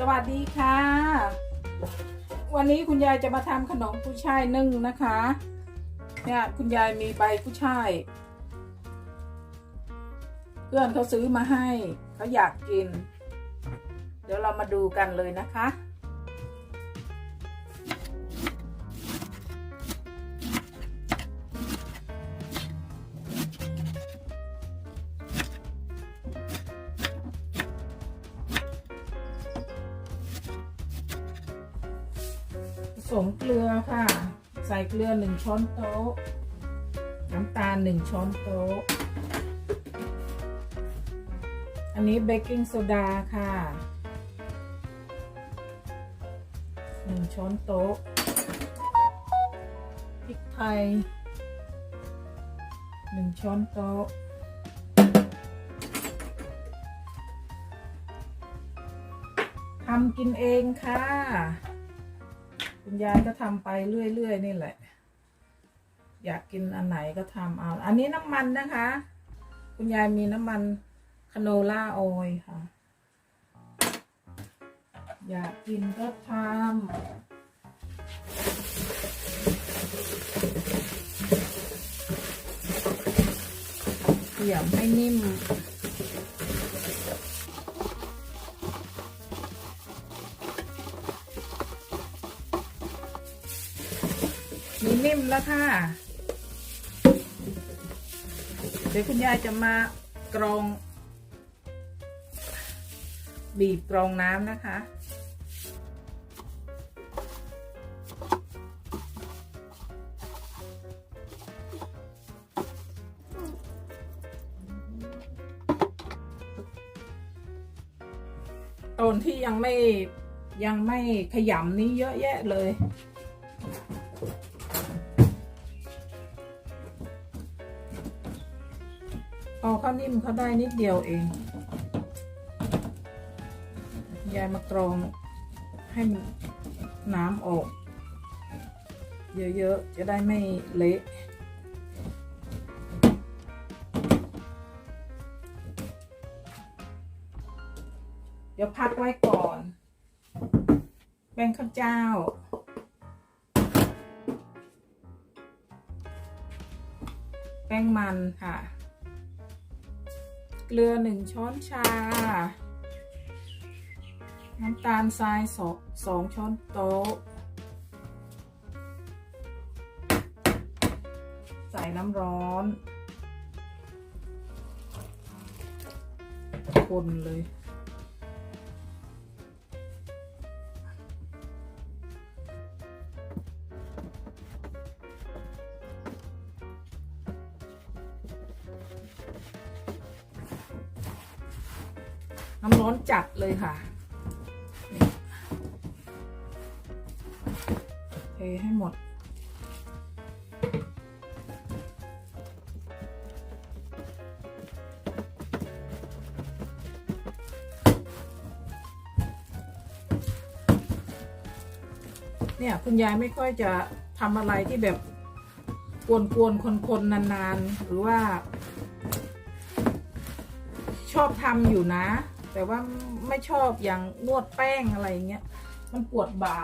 สวัสดีค่ะ วันนี้คุณยายจะมาทำขนมกุ้ยช่ายนึ่งนะคะเนี่ยคุณยายมีใบกุ้ยช่าย เพื่อนเขาซื้อมาให้เขาอยากกิน เดี๋ยวเรามาดูกันเลยนะคะ มเกลือค่ะ ใส่เกลือหนึ่งช้อนโต๊ะ น้ำตาลหนึ่งช้อนโต๊ะ อันนี้เบกกิ้งโซดาค่ะหนึ่งช้อนโต๊ะ พริกไทยหนึ่งช้อนโต๊ะทำกินเองค่ะ คุณยายก็ทำไปเรื่อยๆนี่แหละ อยากกินอันไหนก็ทำเอา อันนี้น้ำมันนะคะ คุณยายมีน้ำมันคาโนล่าออยค่ะ อยากกินก็ทำเกี่ยมให้นิ่ม นิ่มแล้วค่ะ เดี๋ยวคุณยายจะมากรอง บีบกรองน้ำนะคะต้นที่ยังไม่ยังไม่ขยำนี้เยอะแยะเลย เอาข้าวนิ่มเขาได้นิดเดียวเอง ยายมากรองให้มันน้ำออก เยอะๆ จะได้ไม่เละเดี๋ยวพักไว้ก่อนแป้งข้าวเจ้า แป้งมันค่ะ เกลือหนึ่งช้อนชา น้ำตาลทรายสองสองช้อนโต๊ะ ใส่น้ำร้อน คนเลย เทให้หมด เนี่ยคุณยายไม่ค่อยจะทำอะไรที่แบบกวนๆคนๆนานๆ หรือว่า ชอบทำอยู่นะ แต่ว่าไม่ชอบอย่างนวดแป้งอะไรเงี้ย มันปวดบ่า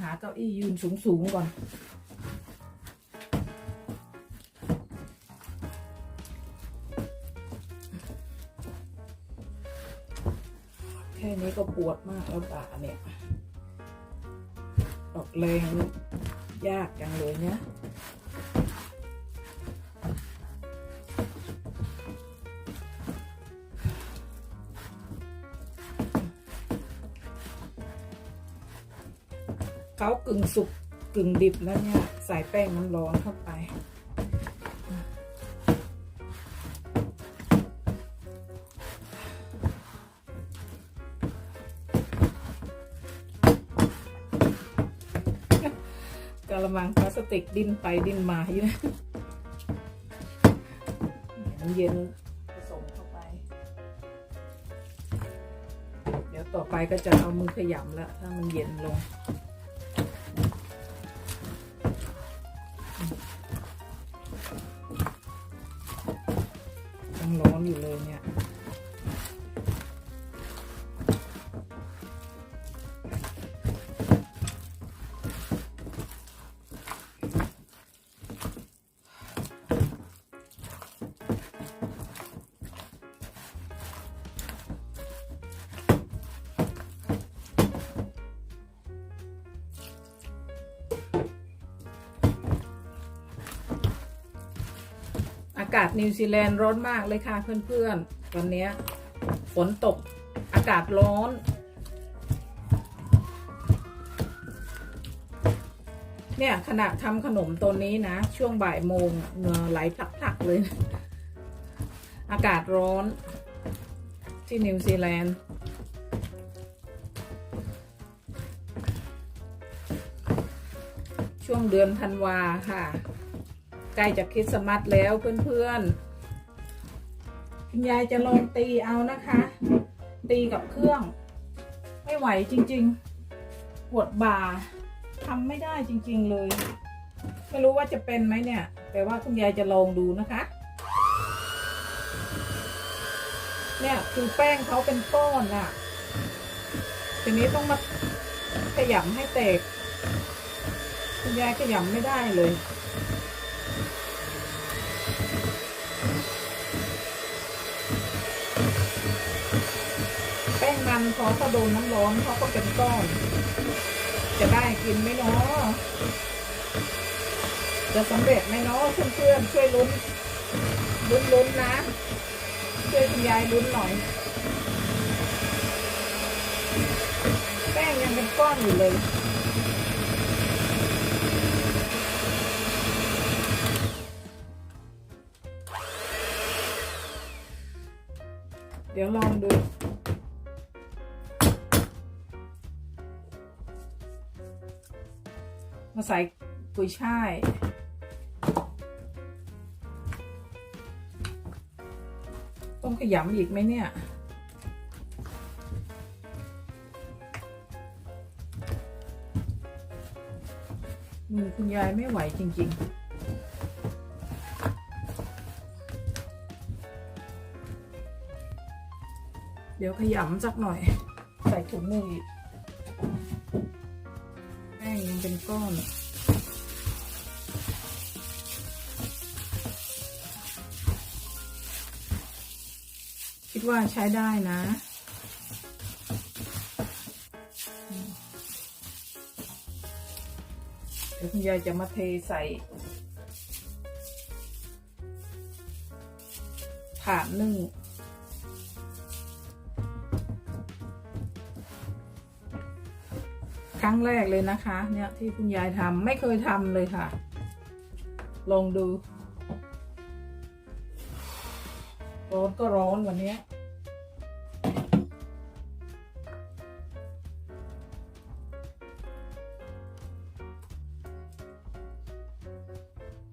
หาเก้าอี้ยืนสูงๆก่อน แค่นี้ก็ปวดมากแล้วบ่าเนี่ยออกแรงยากจังเลยเนี่ย เขากึ่งสุกกึ่งดิบแล้วเนี่ย ใส่แป้งน้ำร้อนเข้าไป กระมังพลาสติกดิ้นไปดิ้นมาอยู่นะมันเย็นผสมเข้าไป เดี๋ยวต่อไปก็จะเอามือขยำแล้ว ถ้ามันเย็นลง ยังร้อนอยู่เลยเนี่ยากาศนิวซีแลนด์ร้อนมากเลยค่ะเพื่อนๆ วันนี้ฝนตกอากาศร้อน เนี่ยขณะทำขนมตัวนี้นะ ช่วงบ่ายโมงเหงื่อไหลพลักๆเลย อากาศร้อนที่นิวซีแลนด์ช่วงเดือนธันวาค่ะ ใกล้จะคริสต์มาสแล้วเพื่อนๆคุณยายจะลองตีเอานะคะ ตีกับเครื่อง ไม่ไหวจริงๆปวดบ่าทำไม่ได้จริง ๆเลย ไม่รู้ว่าจะเป็นไหมเนี่ย แต่ว่าคุณยายจะลองดูนะคะ เนี่ยคือแป้งเขาเป็นก้อนอะทีนี้ต้องมาขยำให้แตกคุณยายขยำไม่ได้เลย แป้ง มันพอเขาโดนน้ำร้อนเขาก็เป็นก้อน จะได้กินไหมเนาะจะสำเร็จไหมเนาะเพื่อนๆช่วยลุ้น ลุ้นลุ้นๆนะช่วยคุณยายลุ้นหน่อย แป้งยังเป็นก้อนอยู่เลยเดี๋ยวลองดู มาใส่กุยช่ายต้องขยำอีกไหมเนี่ยมือคุณยายไม่ไหวจริง ๆเดี๋ยวขยำสักหน่อย ใส่ถุงมืออีก แป้งยังเป็นก้อนคิดว่าใช้ได้นะเดี๋ยวคุณยายจะมาเทใส่ถาดนึ่ง ครั้งแรกเลยนะคะ เนี่ยที่คุณยายทำไม่เคยทำเลยค่ะ ลองดู ร้อนก็ร้อนวันนี้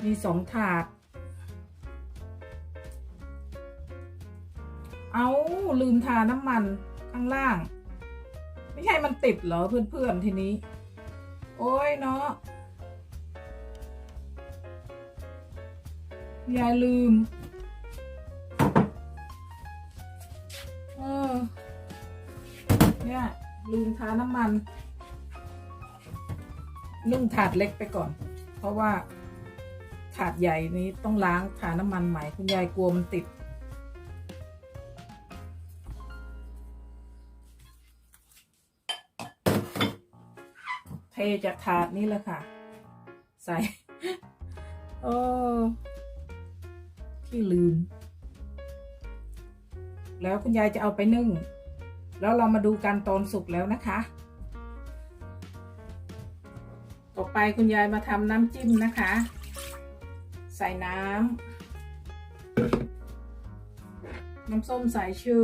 มีสองถาด เอาลืมทาน้ำมันข้างล่าง ติดเหรอเพื่อนๆทีนี้ โอ้ยเนาะอย่าลืม เออ เนี่ย ลืมทาน้ำมัน นึ่งถาดเล็กไปก่อน เพราะว่าถาดใหญ่นี้ต้องล้างทาน้ำมันใหม่ คุณยายกลัวมันติด จากถาดนี้แหละค่ะ ใส่ โอ้ที่ลืม แล้วคุณยายจะเอาไปนึ่ง แล้วเรามาดูกันตอนสุกแล้วนะคะ ต่อไปคุณยายมาทำน้ำจิ้มนะคะ ใส่น้ำน้ำส้มสายชู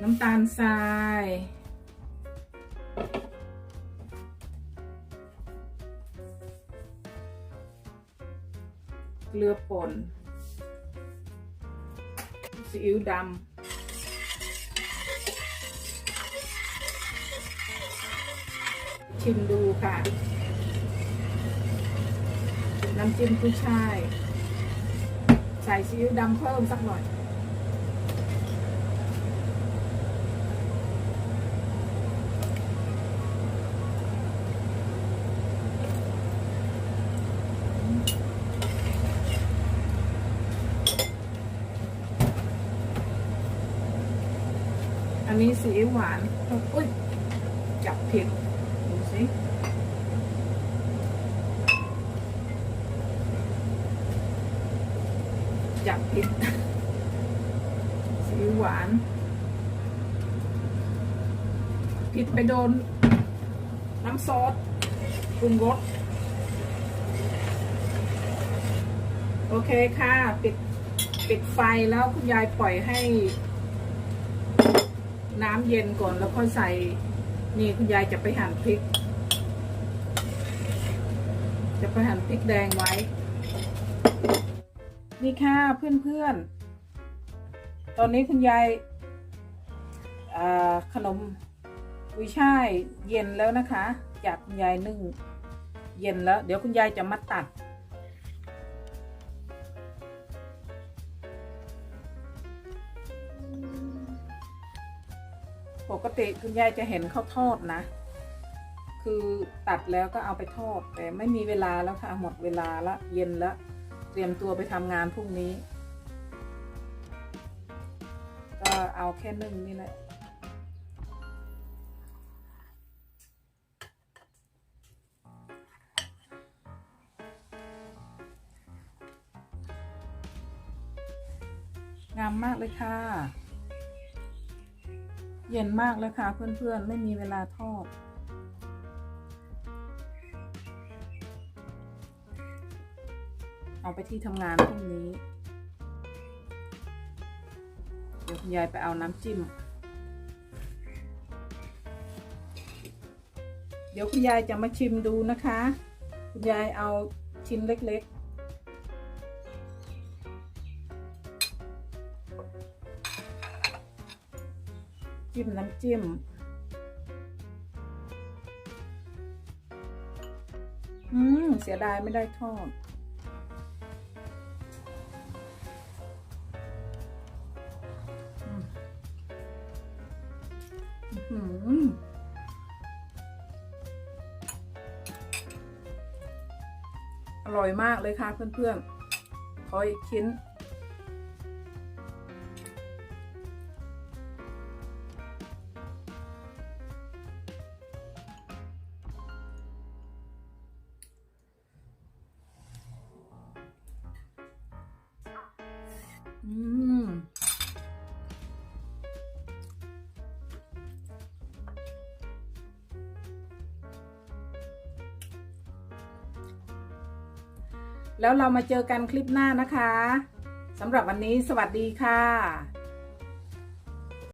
น้ำตาลทราย เกลือป่นซีอิ๊วดำชิมดูค่ะน้ำจิ้มกุ้ยช่าย ใส่ซีอิ๊วดำเพิ่มสักหน่อย ซีอิ๊วหวานอุ้ยจับผิดดูสิจับผิดซีอิ๊วหวาน ผิดไปโดน น้ำซอสปรุงรสโอเคค่ะ ปิดปิดไฟแล้วคุณยายปล่อยให้ น้ำเย็นก่อนแล้วค่อยใส่ นี่คุณยายจะไปหั่นพริก จะไปหั่นพริกแดงไว้ นี่ค่ะเพื่อนๆ ตอนนี้คุณยายขนมกุยช่ายเย็นแล้วนะคะ จากคุณยายนึ่ง เย็นแล้ว เดี๋ยวคุณยายจะมาตัด ปกติคุณยายจะเห็นเขาทอดนะ คือตัดแล้วก็เอาไปทอด แต่ไม่มีเวลาแล้วค่ะ หมดเวลาละเย็นแล้วเตรียมตัวไปทำงานพรุ่งนี้ ก็เอาแค่นึ่งนี่แหละงามมากเลยค่ะ เย็นมากเลยค่ะเพื่อนๆ ไม่มีเวลาทอด เอาไปที่ทำงานพรุ่งนี้ เดี๋ยวคุณยายไปเอาน้ำจิ้ม เดี๋ยวคุณยายจะมาชิมดูนะคะ คุณยายเอาชิ้นเล็กๆ จิ้มน้ำจิ้ม อืม เสียดายไม่ได้ทอดอื้อหืออร่อยมากเลยค่ะเพื่อนๆ ขออีกชิ้น แล้วเรามาเจอกันคลิปหน้านะคะสำหรับวันนี้สวัสดีค่ะ